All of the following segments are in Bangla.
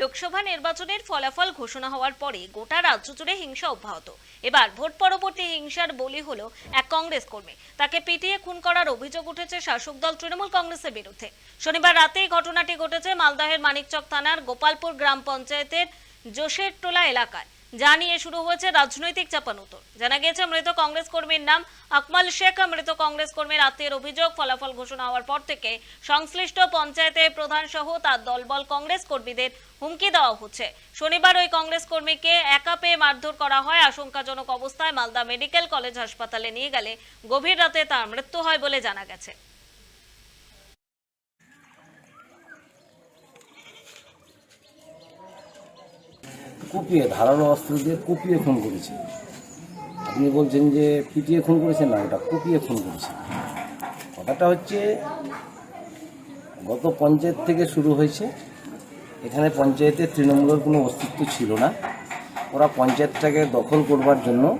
লোকসভা নির্বাচনের ফলাফল ঘোষণা হওয়ার পরে গোটা রাজ্য জুড়ে হিংসা অব্যাহত। এবার ভোট পরবর্তী হিংসার বলি হল এক কংগ্রেস কর্মী। তাকে পিটিয়ে খুন করার অভিযোগ উঠেছে শাসক দল তৃণমূল কংগ্রেসের বিরুদ্ধে। শনিবার রাতে ঘটনাটি ঘটেছে মালদাহের মানিকচক থানার গোপালপুর গ্রাম পঞ্চায়েতের জোশের টোলা এলাকায়। যা নিয়ে শুরু হয়েছে রাজনৈতিক চাপানুতর জানা গিয়েছে, মৃত কংগ্রেস কর্মীর নাম আকমাল শেখ। মৃত কংগ্রেস কর্মীর আত্মীয়ের অভিযোগ ফলাফল ঘোষণা হওয়ার পর থেকে সংশ্লিষ্ট পঞ্চায়েতের প্রধান সহ তার দলবল কংগ্রেস কর্মীদের হুমকি দেওয়া হচ্ছে। শনিবার ওই কংগ্রেস কর্মীকে একা পেয়ে মারধর করা হয়। আশঙ্কাজনক অবস্থায় মালদা মেডিকেল কলেজ হাসপাতালে নিয়ে গেলে গভীর রাতে তার মৃত্যু হয় বলে জানা গেছে। কুপিয়ে ধারালো অস্ত্র দিয়ে কুপিয়ে খুন করেছে। আপনি বলছেন যে পিটিয়ে খুন করেছেন না ওটা কুপিয়ে খুন করেছে। কথাটা হচ্ছে গত পঞ্চায়েত থেকে শুরু হয়েছে। এখানে পঞ্চায়েতে তৃণমূলের কোনো অস্তিত্ব ছিল না। ওরা পঞ্চায়েতটাকে দখল করবার জন্য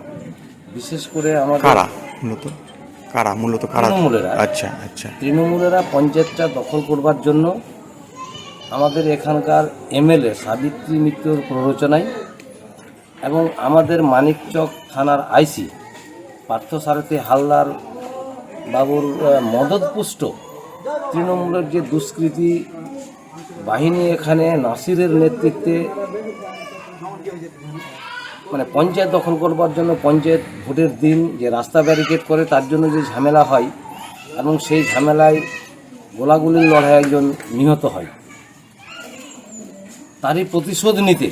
বিশেষ করে আমাদের কারা? মূলত? কারা? মূলত কারা? তৃণমূলেরা। আচ্ছা আচ্ছা। তৃণমূলেরা পঞ্চায়েতটা দখল করবার জন্য আমাদের এখানকার এমএলএ সাবিত্রী মিত্রর প্ররোচনায় এবং আমাদের মানিকচক থানার আইসি পার্থসারথী হালদার বাবুর মদতপুষ্ট তৃণমূলের যে দুষ্কৃতী বাহিনী এখানে নাসিরের নেতৃত্বে মানে পঞ্চায়েত দখল করবার জন্য পঞ্চায়েত ভোটের দিন যে রাস্তা ব্যারিকেড করে তার জন্য যে ঝামেলা হয় এবং সেই ঝামেলায় গোলাগুলির লড়াই একজন নিহত হয়। তারই প্রতিশোধ নিতে।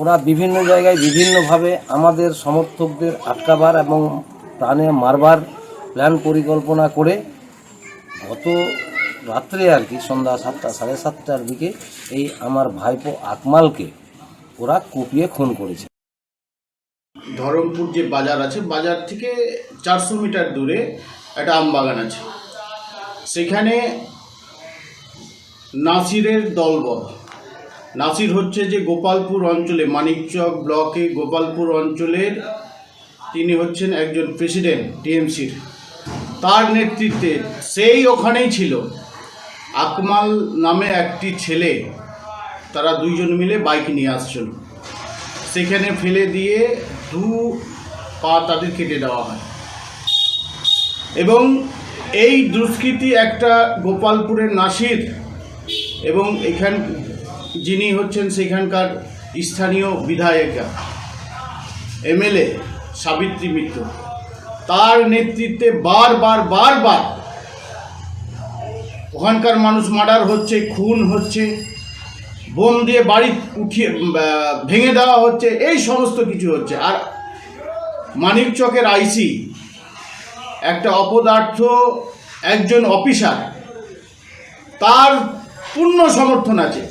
ওরা বিভিন্ন জায়গায় বিভিন্নভাবে আমাদের সমর্থকদের আটকাবার এবং প্রাণে মারবার প্ল্যান পরিকল্পনা করে গত রাত্রে আর কি সন্ধ্যা সাতটা, সাড়ে সাতটার দিকে এই আমার ভাইপো আকমালকে ওরা কুপিয়ে খুন করেছে। ধরমপুর যে বাজার আছে, বাজার থেকে চারশো মিটার দূরে একটা আম বাগান আছে। সেখানে নাসিরের দলবল। নাসির হচ্ছে যে গোপালপুর অঞ্চলে, মানিকচক ব্লকে গোপালপুর অঞ্চলের তিনি হচ্ছেন একজন প্রেসিডেন্ট, টিএমসির। তার নেতৃত্বে সেই ওখানেই ছিল আকমাল নামে একটি ছেলে। তারা দুইজন মিলে বাইক নিয়ে আসছিল। সেখানে ফেলে দিয়ে দু পা তাদের কেটে দেওয়া হয়। এবং এই দুষ্কৃতি একটা গোপালপুরের নাসির এবং এখান যিনি হচ্ছেন সেখানকার স্থানীয় বিধায়িকা এমএলএ সাবিত্রী মিত্র, তার নেতৃত্বে বারবার বারবার ওখানকার মানুষ মার্ডার হচ্ছে, খুন হচ্ছে, বোম দিয়ে বাড়ি উঠিয়ে ভেঙে দেওয়া হচ্ছে, এই সমস্ত কিছু হচ্ছে। আর মানিকচকের আইসি একটা অপদার্থ একজন অফিসার, তার পূর্ণ সমর্থন আছে।